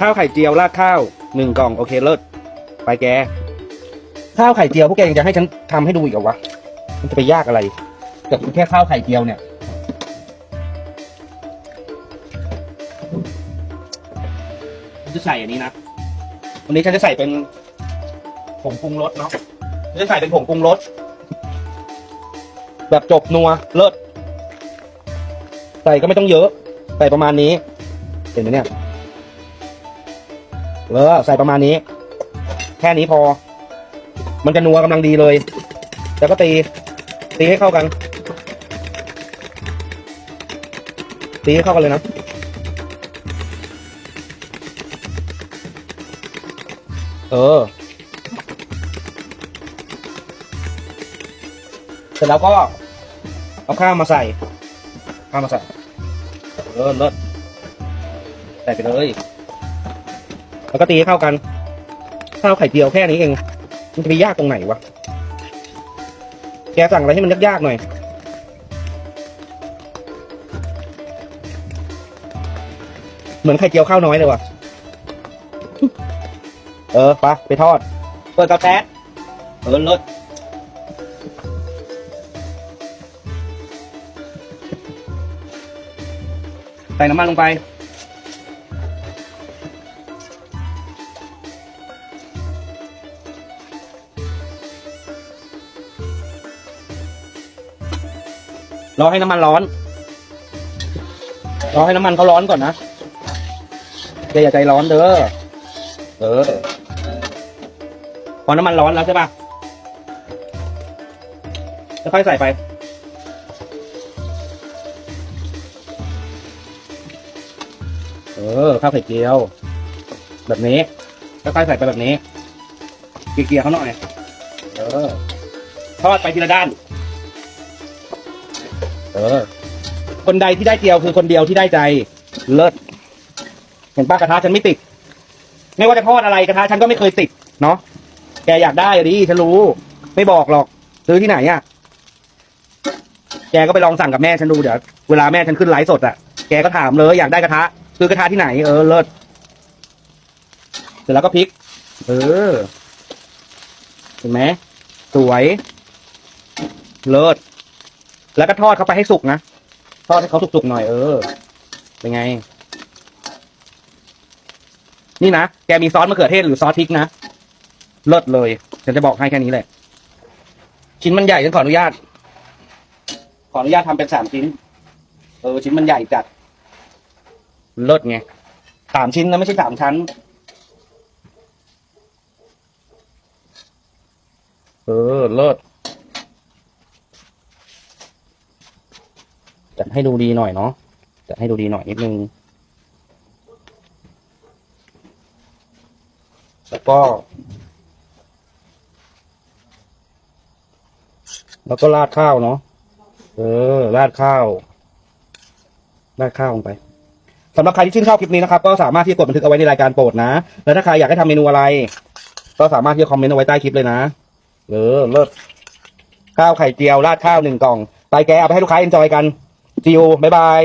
ข้าวไข่เจียวราดข้าวหนึ่งกล่องโอเคเลิศไปแก ข้าวไข่เจียวพวกแกยังจะให้ฉันทำให้ดูอีกเหรอวะ มันจะไปยากอะไรกับแค่ข้าวไข่เจียวเนี่ย ฉันจะใส่อันนี้นะ วันนี้ฉันจะใส่เป็นผงปรุงรสเนาะฉันจะใส่เป็นผงปรุงรสแบบจบนัวเลิศ ใส่ก็ไม่ต้องเยอะ ใส่ประมาณนี้ เห็นไหมเนี่ย เออใส่ประมาณนี้ แค่นี้พอ มันจะนัวกำลังดีเลย แล้วก็ตี ตีให้เข้ากัน ตีให้เข้ากันเลยนะเออ เสร็จแล้วก็เอาข้าวมาใส่ข้าวมาใส่เออเลิศใส่ไปเลย แล้วก็ตีให้เข้ากัน ข้าวไข่เจียวแค่นี้เอง มันจะไปยากตรงไหนวะ แกสั่งอะไรให้มันยากๆหน่อย เหมือนไข่เจียวข้าวน้อยเลยว่ะ เออไปะไปทอด เปิดกระแตะเออลิศใส่น้ำมันลงไป รอให้น้ำมันร้อน รอให้น้ำมันเขาร้อนก่อนนะอย่าใจร้อนเด้อ เออ พอน้ำมันร้อนแล้วใช่ปะแล้วค่อยใส่ไป เออ ข้าวไข่เจียว แบบนี้แล้วค่อยใส่ไปแบบนี้ เกลี่ยเขาหน่อย เออ ทอดไปทีละด้าน เออ คนใดที่ได้เจียวคือคนเดียวที่ได้ใจเลิศเห็นป้ากระทะฉันไม่ติด ไม่ว่าจะทอดอะไรกระทะฉันก็ไม่เคยติด เนาะแกอยากได้อะดิฉันรู้ ไม่บอกหรอก ซื้อที่ไหนอะ่ะ แกก็ไปลองสั่งกับแม่ฉันดูเดี๋ยวเวลาแม่ฉันขึ้นไลฟ์สดอะ่ะแกก็ถามเลยอยากได้กระทะซื้อกระทะที่ไหนเออเลิศเสร็จแล้วก็พลิก เออเห็นไหมสวย เลิศ แล้วก็ทอดเข้าไปให้สุกนะ ทอดให้เขาสุกๆหน่อยเออ เป็นไง นี่นะ แกมีซอสมะเขือเทศหรือซอสพริกนะ เลิศเลย ฉันจะบอกให้แค่นี้แหละชิ้นมันใหญ่ฉันขออนุญาต ขออนุญาตทำเป็นสามชิ้น เออ ชิ้นมันใหญ่จัด เลิศไงสามชิ้นนะไม่ใช่สามชั้น เออ เลิศ จัด ให้ดูดีหน่อยเนาะจัดให้ดูดีหน่อยนิดนึง แล้วก็ แล้วก็ราดข้าวเนาะเออราดข้าวราดข้าวลงไปสำหรับใครที่ชื่นชอบคลิปนี้นะครับ ก็สามารถที่จะกดบันทึกเอาไว้ในรายการโปรดนะแล้วถ้าใครอยากให้ทำเมนูอะไร ก็สามารถที่จะคอมเมนต์เอาไว้ใต้คลิปเลยนะเออเลิศข้าวไข่เจียวราดข้าวหนึ่งกล่องไปแกเอาไปให้ลูกค้าเอ็นจอยกัน See you บ๊ายบาย